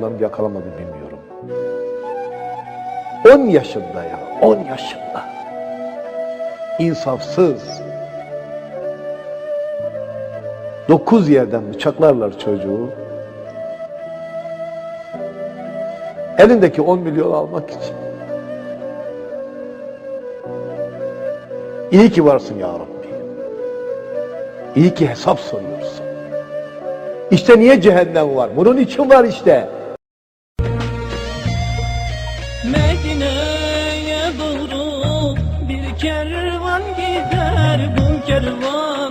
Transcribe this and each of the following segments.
yakalanıp yakalamadı bilmiyorum. 10 yaşında ya, 10 yaşında. İnsafsız. Dokuz yerden bıçaklarlar çocuğu. Elindeki 10 milyon almak için. İyi ki varsın ya Rabbi. İyi ki hesap soruyorsun. İşte niye cehennem var? Bunun için var işte. செல்வோம்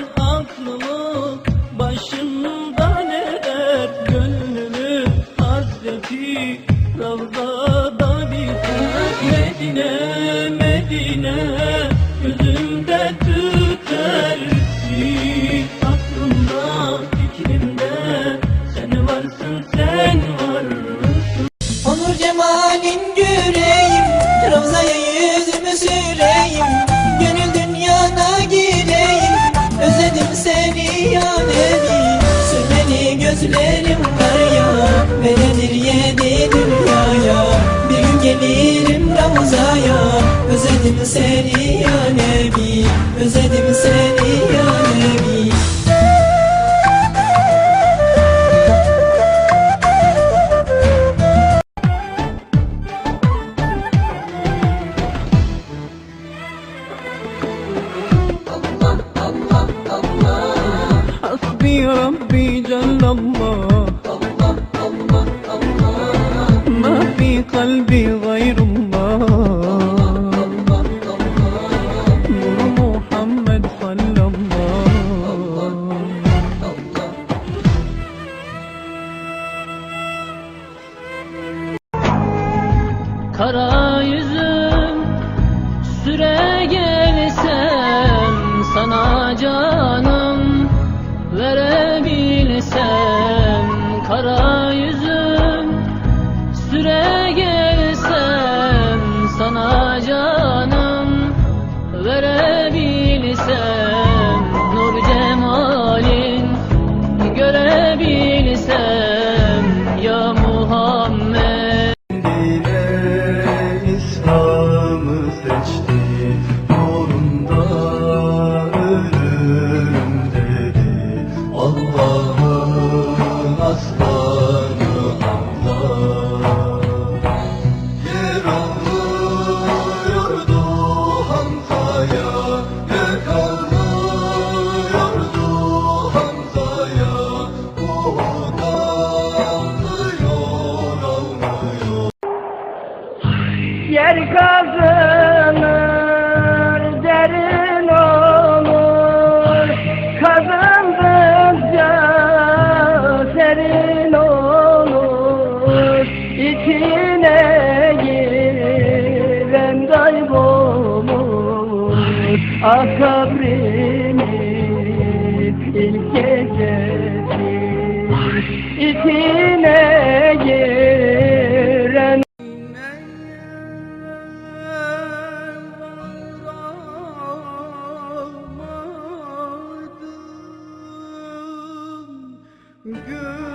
seni ya Nebi Özledim seni ya Nebi Allah Allah Allah Rabbi Rabbi Cellallah Kara yüzüm süre gelsem sana canım Yer kazanır, derin olur. Kazandıkça serin olur. İçine giren kaybolur. Ah kabrimin ilk gecesi. İçine giren Gönlüm